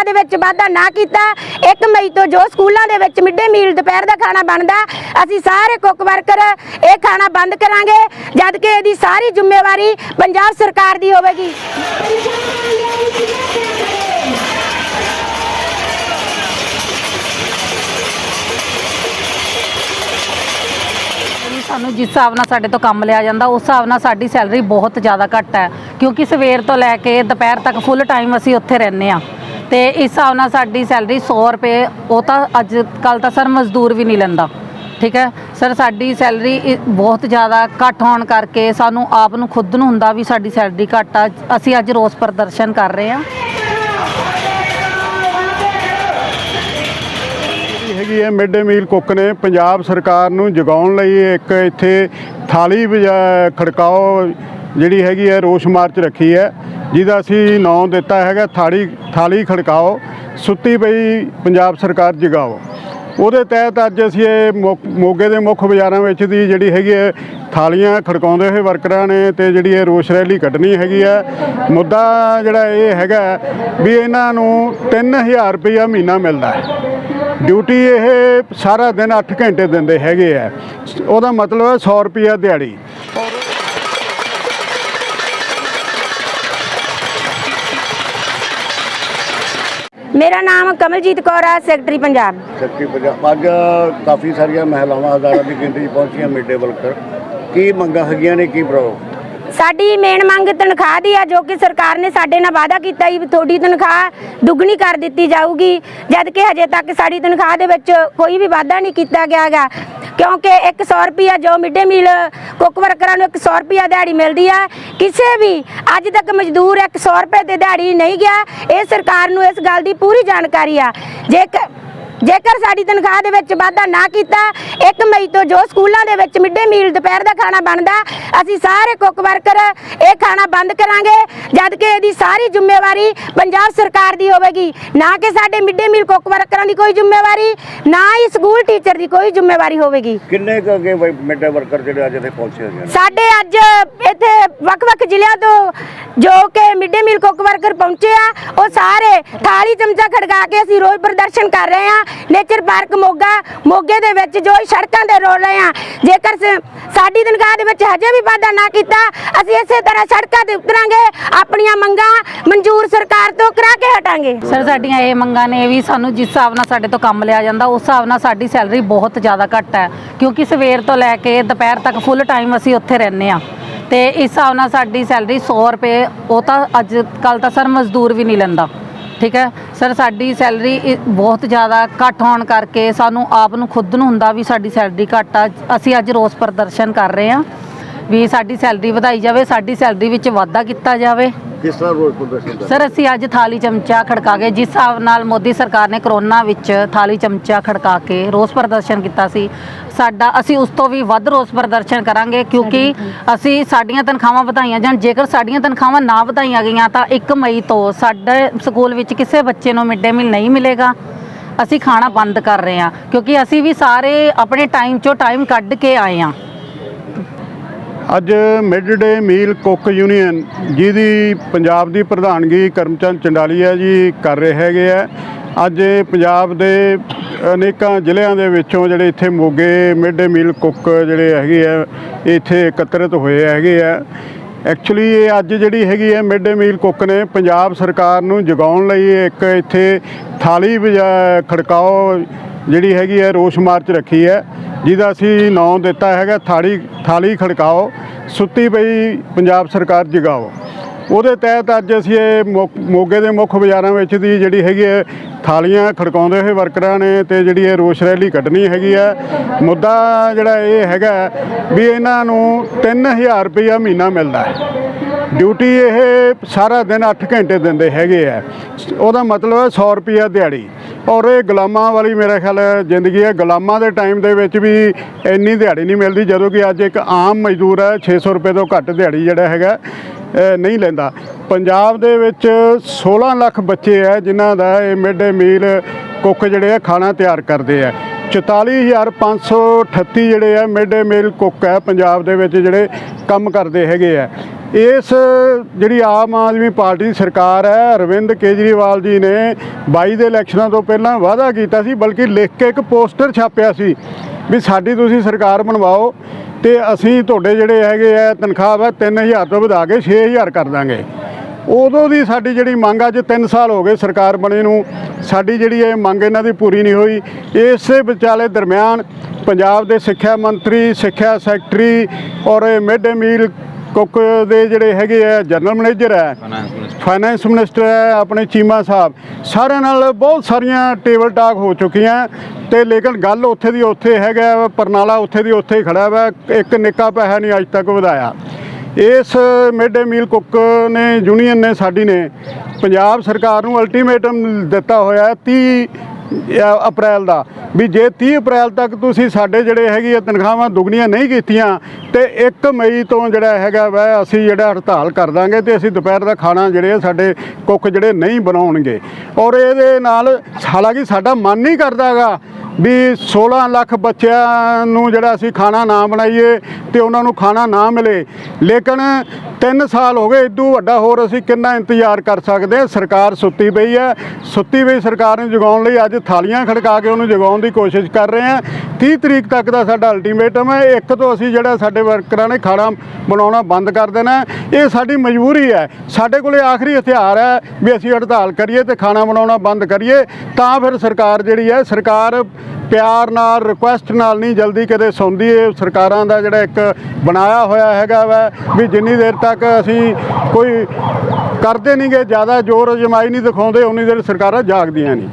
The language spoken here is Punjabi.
ਤਨਖਾਹ ਦੇ ਵਿੱਚ ਵਾਧਾ ਨਾ ਕੀਤਾ। 1 ਮਈ ਤੋਂ ਜੋ ਸਕੂਲਾਂ ਦੇ ਵਿੱਚ ਮਿੱਡੇ ਮੀਲ ਦੁਪਹਿਰ ਦਾ ਖਾਣਾ ਬਣਦਾ, ਅਸੀਂ ਸਾਰੇ ਕੁੱਕ ਵਰਕਰ ਇਹ ਖਾਣਾ ਬੰਦ ਕਰਾਂਗੇ ਜਦ ਕਿ ਇਹਦੀ ਸਾਰੀ ਜ਼ਿੰਮੇਵਾਰੀ ਪੰਜਾਬ ਸਰਕਾਰ ਦੀ ਹੋਵੇਗੀ। ਸਾਨੂੰ ਜਿਸ ਹਿਸਾਬ ਨਾਲ ਸਾਡੇ ਤੋਂ ਕੰਮ ਲਿਆ ਜਾਂਦਾ, ਉਸ ਹਿਸਾਬ ਨਾਲ ਸਾਡੀ ਸੈਲਰੀ ਬਹੁਤ ਜ਼ਿਆਦਾ ਘੱਟ ਹੈ, ਕਿਉਂਕਿ ਸਵੇਰ ਤੋਂ ਲੈ ਕੇ ਦੁਪਹਿਰ ਤੱਕ ਫੁੱਲ ਟਾਈਮ ਅਸੀਂ ਉੱਥੇ ਰਹਿੰਦੇ ਆ ਤੇ ਇਸ ਹਿਸਾਬ ਨਾਲ ਸਾਡੀ ਸੈਲਰੀ 100 ਰੁਪਏ, ਉਹ ਤਾਂ ਅੱਜ ਕੱਲ ਤਾਂ ਸਰ ਮਜ਼ਦੂਰ ਵੀ ਨਹੀਂ ਲੈਂਦਾ। ਠੀਕ ਹੈ? ਸਰ ਸਾਡੀ ਸੈਲਰੀ ਇ- ਬਹੁਤ ਜ਼ਿਆਦਾ ਘੱਟ ਹੋਣ ਕਰਕੇ ਸਾਨੂੰ ਆਪ ਨੂੰ ਖੁਦ ਨੂੰ ਹੁੰਦਾ ਵੀ ਸਾਡੀ ਸੈਲਰੀ ਘੱਟ ਆ। ਅਸੀਂ ਅੱਜ ਰੋਸ ਪ੍ਰਦਰਸ਼ਨ ਕਰ ਰਹੇ ਹਾਂ। ਜਿਹੜੀ ਹੈਗੀ ਹੈ ਮਿਡ ਡੇ ਮੀਲ ਕੁੱਕ ਨੇ ਪੰਜਾਬ ਸਰਕਾਰ ਨੂੰ ਜਗਾਉਣ ਲਈ ਇੱਕ ਇੱਥੇ ਥਾਲੀ ਵਜਾ- ਖੜਕਾਓ ਜਿਹੜੀ ਹੈਗੀ ਹੈ, ਰੋਸ ਮਾਰਚ ਰੱਖੀ ਹੈ, ਜਿਹਦਾ ਅਸੀਂ ਨਾਂ ਦਿੱਤਾ ਹੈਗਾ, ਥਾਲੀ ਥਾਲੀ ਖੜਕਾਓ, ਸੁੱਤੀ ਪਈ ਪੰਜਾਬ ਸਰਕਾਰ ਜਗਾਓ। ਉਹਦੇ ਤਹਿਤ ਅੱਜ ਅਸੀਂ ਇਹ ਮੁੱਖ- ਮੋਗੇ ਦੇ ਮੁੱਖ ਬਾਜ਼ਾਰਾਂ ਵਿੱਚ ਦੀ ਜਿਹੜੀ ਹੈਗੀ ਹੈ, ਥਾਲੀਆਂ ਖੜਕਾਉਂਦੇ ਹੋਏ ਵਰਕਰਾਂ ਨੇ ਤੇ ਜਿਹੜੀ ਇਹ ਰੋਸ ਰੈਲੀ ਕੱਢਣੀ ਹੈਗੀ ਹੈ। ਮੁੱਦਾ ਜਿਹੜਾ ਇਹ ਹੈਗਾ ਵੀ ਇਹਨਾਂ ਨੂੰ 3000 ਰੁਪਈਆ ਮਹੀਨਾ ਮਿਲਦਾ ਹੈ। ਡਿਊਟੀ ਇਹ ਸਾਰਾ ਦਿਨ 8 ਘੰਟੇ ਦਿੰਦੇ ਹੈਗੇ ਆ ਉਹਦਾ ਮਤਲਬ ਹੈ 100 ਰੁਪਿਆ ਦਿਹਾੜੀ। ਮੇਰਾ ਨਾਮ ਕਮਲਜੀਤ ਕੌਰ ਹੈ ਸੈਕਟਰੀ ਪੰਜਾਬ। ਸ਼ਕਤੀ ਪੰਜਾਬ। ਅੱਜ ਕਾਫੀ ਸਾਰੀਆਂ ਮਹਿਲਾਵਾਂ ਹਜ਼ਾਰਾਂ ਦੀ ਗਿਣਤੀ ਪਹੁੰਚੀਆਂ ਮਿਡੇ ਵਰਕਰ। ਕੀ ਮੰਗਾਂ ਹੈਗੀਆਂ ਨੇ ਕੀ ਪ੍ਰੋ ਸਾਡੀ ਮੇਨ ਮੰਗ ਤਨਖਾਹ ਦੀ ਆ ਜੋ ਕਿ ਸਰਕਾਰ ਨੇ ਸਾਡੇ ਨਾਲ ਵਾਅਦਾ ਕੀਤਾ ਸੀ ਵੀ ਤੁਹਾਡੀ ਤਨਖਾਹ ਦੁੱਗਣੀ ਕਰ ਦਿੱਤੀ ਜਾਊਗੀ ਜਦ ਕਿ ਹਜੇ ਤੱਕ ਸਾਡੀ ਤਨਖਾਹ ਦੇ ਵਿੱਚ ਕੋਈ ਵੀ ਵਾਅਦਾ ਨਹੀਂ ਕੀਤਾ ਗਿਆਗਾ। ਕਿਉਂਕਿ 100 ਰੁਪਿਆ ਜੋ ਮਿੱਡੇ ਮੀਲ ਕੁੱਕ ਵਰਕਰਾਂ ਨੂੰ 100 ਰੁਪਿਆ ਦਿਹਾੜੀ ਮਿਲਦੀ ਆ। ਕਿਸੇ ਵੀ ਅੱਜ ਤੱਕ ਮਜ਼ਦੂਰ 100 ਰੁਪਏ ਤੇ ਦਿਹਾੜੀ ਨਹੀਂ ਗਿਆ। ਇਹ ਸਰਕਾਰ ਨੂੰ ਇਸ ਗੱਲ ਦੀ ਪੂਰੀ ਜਾਣਕਾਰੀ ਆ। ਜੇਕਰ ਜੇਕਰ ਸਾਡੀ ਤਨਖਾਹ ਦੇ ਵਿੱਚ ਵਾਧਾ ਨਾ ਕੀਤਾ 1 ਮਈ ਤੋਂ ਜੋ ਸਕੂਲਾਂ ਦੇ ਵਿੱਚ ਮਿੱਡੇ ਮੀਲ ਦੁਪਹਿਰ ਦਾ ਖਾਣਾ ਬਣਦਾ ਅਸੀਂ ਸਾਰੇ ਕੁੱਕ ਵਰਕਰ ਇਹ ਖਾਣਾ ਬੰਦ ਕਰਾਂਗੇ ਜਦ ਕਿ ਇਹਦੀ ਸਾਰੀ ਜ਼ਿੰਮੇਵਾਰੀ ਪੰਜਾਬ ਸਰਕਾਰ ਦੀ ਹੋਵੇਗੀ। ਨਾ ਕਿ ਸਾਡੇ ਮਿੱਡੇ ਮੀਲ ਕੁੱਕ ਵਰਕਰਾਂ ਦੀ ਕੋਈ ਜ਼ਿੰਮੇਵਾਰੀ ਨਾ ਹੀ ਸਕੂਲ ਟੀਚਰ ਦੀ ਕੋਈ ਜ਼ਿੰਮੇਵਾਰੀ ਹੋਵੇਗੀ। ਕਿੰਨੇ ਕੁ ਅੱਗੇ ਮਿਡੇ ਵਰਕਰ ਜਿਹੜੇ ਅੱਜ ਇੱਥੇ ਪਹੁੰਚੇ ਹੋਏ ਨੇ? ਸਾਡੇ ਅੱਜ ਇੱਥੇ ਵੱਖ-ਵੱਖ ਜ਼ਿਲ੍ਹਿਆਂ ਤੋਂ ਜੋ ਕਿ ਮਿੱਡੇ ਮੀਲ ਕੁੱਕ ਵਰਕਰ ਪਹੁੰਚੇ ਆ ਉਹ ਸਾਰੇ ਥਾਲੀ ਚਮਚਾ ਖੜਕਾ ਕੇ ਅਸੀਂ ਰੋਜ਼ ਪ੍ਰਦਰਸ਼ਨ ਕਰ ਰਹੇ ਆ। ਨੇਚਰ ਪਾਰਕ ਮੋਗਾ, ਮੋਗੇ ਦੇ ਵਿੱਚ ਜੋ ਸੜਕਾਂ ਤੇ ਰੋਲ ਰਹੇ ਆ, ਜੇਕਰ ਸਾਡੀ ਤਨਖਾਹ ਦੇ ਵਿੱਚ ਹਜੇ ਵੀ ਵਾਧਾ ਨਾ ਕੀਤਾ, ਅਸੀਂ ਇਸੇ ਤਰ੍ਹਾਂ ਸੜਕਾਂ ਤੇ ਉਤਰਾਂਗੇ, ਆਪਣੀਆਂ ਮੰਗਾਂ ਮਨਜ਼ੂਰ ਸਰਕਾਰ ਤੋਂ ਕਰਾ ਕੇ ਹਟਾਂਗੇ। ਸਰ ਸਾਡੀਆਂ ਇਹ ਮੰਗਾਂ ਨੇ ਵੀ ਸਾਨੂੰ ਜਿਸ ਹਿਸਾਬ ਨਾਲ ਸਾਡੇ ਤੋਂ ਕੰਮ ਲਿਆ ਜਾਂਦਾ, ਉਸ ਹਿਸਾਬ ਨਾਲ ਸਾਡੀ ਸੈਲਰੀ ਬਹੁਤ ਜ਼ਿਆਦਾ ਘੱਟ ਹੈ, ਕਿਉਂਕਿ ਸਵੇਰ ਤੋਂ ਲੈ ਕੇ ਦੁਪਹਿਰ ਤੱਕ ਫੁੱਲ ਟਾਈਮ ਅਸੀਂ ਉੱਥੇ ਰਹਿੰਦੇ ਆ ਤੇ ਇਸ ਹਿਸਾਬ ਨਾਲ ਸਾਡੀ ਸੈਲਰੀ 100 ਰੁਪਏ, ਉਹ ਤਾਂ ਅੱਜ ਕੱਲ ਤਾਂ ਸਰ ਮਜ਼ਦੂਰ ਵੀ ਨਹੀਂ ਲੈਂਦਾ, ਠੀਕ ਹੈ? ਸਰ, ਸਾਡੀ ਸੈਲਰੀ ਇ- ਬਹੁਤ ਜ਼ਿਆਦਾ ਘੱਟ ਹੋਣ ਕਰਕੇ ਸਾਨੂੰ ਆਪ ਨੂੰ ਖੁਦ ਨੂੰ ਹੁੰਦਾ ਵੀ ਸਾਡੀ ਸੈਲਰੀ ਘੱਟ ਆ। ਅਸੀਂ ਅੱਜ ਰੋਸ ਪ੍ਰਦਰਸ਼ਨ ਕਰ ਰਹੇ ਹਾਂ। ਵੀ ਸਾਡੀ ਸੈਲਰੀ ਵਧਾਈ ਜਾਵੇ ਸਾਡੀ ਸੈਲਰੀ ਵਿੱਚ ਵਾਧਾ ਕੀਤਾ ਜਾਵੇ। ਕਿਸ ਤਰ੍ਹਾਂ ਰੋਜ਼ ਪ੍ਰਦਰਸ਼ਨ ਕਰ ਸਰ ਅਸੀਂ ਅੱਜ ਥਾਲੀ ਚਮਚਾ ਖੜਕਾ ਕੇ ਜਿਸ ਹਿਸਾਬ ਨਾਲ ਮੋਦੀ ਸਰਕਾਰ ਨੇ ਕਰੋਨਾ ਵਿੱਚ ਥਾਲੀ ਚਮਚਾ ਖੜਕਾ ਕੇ ਰੋਸ ਪ੍ਰਦਰਸ਼ਨ ਕੀਤਾ ਸੀ ਸਾਡਾ ਅਸੀਂ ਉਸ ਤੋਂ ਵੀ ਵੱਧ ਰੋਸ ਪ੍ਰਦਰਸ਼ਨ ਕਰਾਂਗੇ ਕਿਉਂਕਿ ਅਸੀਂ ਸਾਡੀਆਂ ਤਨਖਾਹਾਂ ਵਧਾਈਆਂ ਜਾਣ ਜੇਕਰ ਸਾਡੀਆਂ ਤਨਖਾਹਾਂ ਨਾ ਵਧਾਈਆਂ ਗਈਆਂ ਤਾਂ 1 ਮਈ ਤੋਂ ਸਾਡੇ ਸਕੂਲ ਵਿੱਚ ਕਿਸੇ ਬੱਚੇ ਨੂੰ ਮਿਡ ਡੇ ਮੀਲ ਨਹੀਂ ਮਿਲੇਗਾ। ਅਸੀਂ ਖਾਣਾ ਬੰਦ ਕਰ ਰਹੇ ਹਾਂ ਕਿਉਂਕਿ ਅਸੀਂ ਵੀ ਸਾਰੇ ਆਪਣੇ ਟਾਈਮ ਚੋਂ ਟਾਈਮ ਕੱਢ ਕੇ ਆਏ ਹਾਂ। ਅੱਜ mid day meal cook union, ਜਿਹਦੀ ਪੰਜਾਬ ਦੀ ਪ੍ਰਧਾਨਗੀ ਕਰਮਚੰਦ ਚੰਡਾਲੀਆ ਜੀ ਕਰ ਰਹੇ ਹੈਗੇ ਆ। ਅੱਜ ਪੰਜਾਬ ਦੇ ਅਨੇਕਾਂ ਜ਼ਿਲ੍ਹਿਆਂ ਦੇ ਵਿੱਚੋਂ ਜਿਹੜੇ ਇੱਥੇ ਮੋਗੇ ਮਿਡ ਡੇ ਮੀਲ ਕੁੱਕ ਜਿਹੜੇ ਹੈਗੇ ਆ ਇਹ ਇੱਥੇ ਇਕੱਤਰਿਤ ਹੋਏ ਹੈਗੇ ਆ। ਐਕਚੁਅਲੀ ਇਹ ਅੱਜ ਜਿਹੜੀ ਹੈਗੀ ਹੈ ਮਿਡ ਡੇ ਮੀਲ ਕੁੱਕ ਨੇ ਪੰਜਾਬ ਸਰਕਾਰ ਨੂੰ ਜਗਾਉਣ ਲਈ ਇੱਕ ਇੱਥੇ ਥਾਲੀ ਵਜਾ- ਖੜਕਾਓ ਜਿਹੜੀ ਹੈਗੀ ਹੈ ਰੋਸ ਮਾਰਚ ਰੱਖੀ ਹੈ, ਜਿਹਦਾ ਅਸੀਂ ਨਾਂ ਦਿੱਤਾ ਹੈਗਾ, ਥਾਲੀ ਥਾਲੀ ਖੜਕਾਓ, ਸੁੱਤੀ ਪਈ ਪੰਜਾਬ ਸਰਕਾਰ ਜਗਾਓ। ਉਹਦੇ ਤਹਿਤ ਅੱਜ ਅਸੀਂ ਇਹ ਮੁੱਖ- ਮੋਗੇ ਦੇ ਮੁੱਖ ਬਾਜ਼ਾਰਾਂ ਵਿੱਚ ਦੀ ਜਿਹੜੀ ਹੈਗੀ ਹੈ ਥਾਲੀਆਂ ਖੜਕਾਉਂਦੇ ਹੋਏ ਵਰਕਰਾਂ ਨੇ ਤੇ ਜਿਹੜੀ ਇਹ ਰੋਸ ਰੈਲੀ ਕੱਢਣੀ ਹੈਗੀ ਹੈ। ਮੁੱਦਾ ਜਿਹੜਾ ਇਹ ਹੈਗਾ ਵੀ ਇਹਨਾਂ ਨੂੰ 3000 ਰੁਪਈਆ ਮਹੀਨਾ ਮਿਲਦਾ ਹੈ। ਡਿਊਟੀ ਇਹ ਸਾਰਾ ਦਿਨ 8 ਘੰਟੇ ਦਿੰਦੇ ਹੈਗੇ ਆ। ਉਹਦਾ ਮਤਲਬ ਹੈ 100 ਰੁਪਿਆ ਦਿਹਾੜੀ। ਔਰ ਇਹ ਗੁਲਾਮਾਂ ਵਾਲੀ ਮੇਰਾ ਖਿਆਲ ਜ਼ਿੰਦਗੀ ਹੈ। ਗੁਲਾਮਾਂ ਦੇ ਟਾਈਮ ਦੇ ਵਿੱਚ ਵੀ ਇੰਨੀ ਦਿਹਾੜੀ ਨਹੀਂ ਮਿਲਦੀ, ਜਦੋਂ ਕਿ ਅੱਜ ਇੱਕ ਆਮ ਮਜ਼ਦੂਰ ਹੈ 600 ਰੁਪਏ ਤੋਂ ਘੱਟ ਦਿਹਾੜੀ ਜਿਹੜਾ ਹੈਗਾ ਨਹੀਂ ਲੈਂਦਾ। ਪੰਜਾਬ ਦੇ ਵਿੱਚ 16 ਲੱਖ ਬੱਚੇ ਹੈ, ਜਿਨ੍ਹਾਂ ਦਾ ਇਹ ਮਿਡ ਡੇ ਮੀਲ ਕੁੱਕ ਜਿਹੜੇ ਆ ਖਾਣਾ ਤਿਆਰ ਕਰਦੇ ਆ 44538 ਜਿਹੜੇ ਆ ਮਿਡ ਡੇ ਮੀਲ ਕੁੱਕ ਹੈ, ਪੰਜਾਬ ਦੇ ਵਿੱਚ ਜਿਹੜੇ ਕੰਮ ਕਰਦੇ ਹੈਗੇ ਆ ਇਸ ਜਿਹੜੀ ਆਮ ਆਦਮੀ ਪਾਰਟੀ ਦੀ ਸਰਕਾਰ ਹੈ, ਅਰਵਿੰਦ ਕੇਜਰੀਵਾਲ ਜੀ ਨੇ 22 ਦੇ ਇਲੈਕਸ਼ਨਾਂ ਤੋਂ ਪਹਿਲਾਂ ਵਾਅਦਾ ਕੀਤਾ ਸੀ, ਬਲਕਿ ਲਿਖ ਕੇ ਇੱਕ ਪੋਸਟਰ ਛਾਪਿਆ ਸੀ ਵੀ ਸਾਡੀ ਤੁਸੀਂ ਸਰਕਾਰ ਬਣਵਾਓ ਤੇ ਅਸੀਂ ਤੁਹਾਡੇ ਜਿਹੜੇ ਹੈਗੇ ਆ, ਤਨਖਾਹ ਵਾ 3000 ਤੋਂ ਵਧਾ ਕੇ 6000 ਕਰ ਦਾਂਗੇ। ਉਦੋਂ ਦੀ ਸਾਡੀ ਜਿਹੜੀ ਮੰਗ ਅੱਜ 3 ਸਾਲ ਹੋ ਗਏ ਸਰਕਾਰ ਬਣੇ ਨੂੰ, ਸਾਡੀ ਜਿਹੜੀ ਇਹ ਮੰਗ ਇਹਨਾਂ ਦੀ ਪੂਰੀ ਨਹੀਂ ਹੋਈ। ਇਸੇ ਵਿਚਾਲੇ ਦਰਮਿਆਨ ਪੰਜਾਬ ਦੇ ਸਿੱਖਿਆ ਮੰਤਰੀ, ਸਿੱਖਿਆ ਸੈਕਟਰੀ ਔਰ ਮਿਡ ਡੇ ਮੀਲ ਕੁੱਕ ਦੇ ਜਿਹੜੇ ਹੈਗੇ ਆ ਜਨਰਲ ਮੈਨੇਜਰ ਹੈ ਫਾਈਨੈਂਸ ਮਿਨਿਸਟਰ ਹੈ ਆਪਣੇ ਚੀਮਾ ਸਾਹਿਬ ਸਾਰਿਆਂ ਨਾਲ ਬਹੁਤ ਸਾਰੀਆਂ ਟੇਬਲ ਟਾਕ ਹੋ ਚੁੱਕੀਆਂ। ਤੇ ਲੇਕਿਨ ਗੱਲ ਉੱਥੇ ਦੀ ਉੱਥੇ ਹੈਗਾ ਪਰਨਾਲਾ ਉੱਥੇ ਦੀ ਉੱਥੇ ਹੀ ਖੜਾ ਵਾ ਇੱਕ ਨਿੱਕਾ ਪੈਸਾ ਨਹੀਂ ਅੱਜ ਤੱਕ ਵਧਾਇਆ। ਇਸ ਮਿਡ ਡੇ ਮੀਲ ਕੁੱਕ ਨੇ ਯੂਨੀਅਨ ਨੇ ਸਾਡੀ ਨੇ ਪੰਜਾਬ ਸਰਕਾਰ ਨੂੰ ਅਲਟੀਮੇਟਮ ਦਿੱਤਾ ਹੋਇਆ ਹੈ 30 ਅ- ਅਪ੍ਰੈਲ ਦਾ, ਵੀ ਜੇ 30 ਅਪ੍ਰੈਲ ਤੱਕ ਤੁਸੀਂ ਸਾਡੇ ਜਿਹੜੇ ਹੈਗੀ ਆ ਤਨਖਾਹਾਂ ਦੁੱਗਣੀਆਂ ਨਹੀਂ ਕੀਤੀਆਂ, ਤੇ 1 ਮਈ ਤੋਂ ਜਿਹੜਾ ਹੈਗਾ ਵਾ, ਅਸੀਂ ਜਿਹੜਾ ਹੜਤਾਲ ਕਰ ਦਾਂਗੇ ਤੇ ਅਸੀਂ ਦੁਪਹਿਰ ਦਾ ਖਾਣਾ ਜਿਹੜੇ ਸਾਡੇ ਕੁੱਕ ਜਿਹੜੇ ਨਹੀਂ ਬਣਾਉਣਗੇ। ਔਰ ਇਹਦੇ ਨਾਲ ਹਾਲਾਂਕਿ ਸਾਡਾ ਮਨ ਨਹੀਂ ਕਰਦਾਗਾ ਵੀ 16 ਲੱਖ ਬੱਚਿਆਂ ਨੂੰ ਜਿਹੜਾ ਅਸੀਂ ਖਾਣਾ ਨਾ ਬਣਾਈਏ ਤੇ ਉਹਨਾਂ ਨੂੰ ਖਾਣਾ ਨਾ ਮਿਲੇ। ਲੇਕਿਨ 3 ਸਾਲ ਹੋ ਗਏ ਇਦੋਂ ਵੱਡਾ ਹੋਰ ਅਸੀਂ ਕਿੰਨਾ ਇੰਤਜ਼ਾਰ ਕਰ ਸਕਦੇ ਹਾਂ? ਸਰਕਾਰ ਸੁੱਤੀ ਪਈ ਹੈ। ਸੁੱਤੀ ਪਈ ਸਰਕਾਰ ਨੂੰ ਜਗਾਉਣ ਲਈ ਅੱਜ ਥਾਲੀਆਂ ਖੜਕਾ ਕੇ ਉਹਨੂੰ ਜਗਾਉਣ ਦੀ ਕੋਸ਼ਿਸ਼ ਕਰ ਰਹੇ ਹਾਂ। 30 ਤਰੀਕ ਤੱਕ ਦਾ ਸਾਡਾ ਅਲਟੀਮੇਟਮ ਹੈ। ਇੱਕ ਤੋਂ ਅਸੀਂ ਜਿਹੜਾ ਸਾਡੇ ਵਰਕਰਾਂ ਨੇ ਖਾਣਾ ਬਣਾਉਣਾ ਬੰਦ ਕਰ ਦੇਣਾ ਇਹ ਸਾਡੀ ਮਜਬੂਰੀ ਹੈ। ਸਾਡੇ ਕੋਲੇ ਆਖਰੀ ਹਥਿਆਰ ਹੈ ਵੀ ਅਸੀਂ ਹੜਤਾਲ ਕਰੀਏ ਤੇ ਖਾਣਾ ਬਣਾਉਣਾ ਬੰਦ ਕਰੀਏ। ਤਾਂ ਫਿਰ ਸਰਕਾਰ ਜਿਹੜੀ ਹੈ, ਸਰਕਾਰ ਪਿਆਰ ਨਾਲ ਰਿਕੁਐਸਟ ਨਾਲ ਨਹੀਂ ਜਲਦੀ ਕਦੇ ਸੌਂਦੀ ਇਹ ਸਰਕਾਰਾਂ ਦਾ ਜਿਹੜਾ ਇੱਕ ਬਣਾਇਆ ਹੋਇਆ ਹੈਗਾ ਵਾ ਵੀ ਜਿੰਨੀ ਦੇਰ ਤੱਕ ਅਸੀਂ ਕੋਈ ਕਰਦੇ ਨਹੀਂਗੇ ਜ਼ਿਆਦਾ ਜ਼ੋਰ ਅਜਮਾਈ ਨਹੀਂ ਦਿਖਾਉਂਦੇ, ਉਨੀ ਦੇਰ ਸਰਕਾਰਾਂ ਜਾਗਦੀਆਂ ਨਹੀਂ।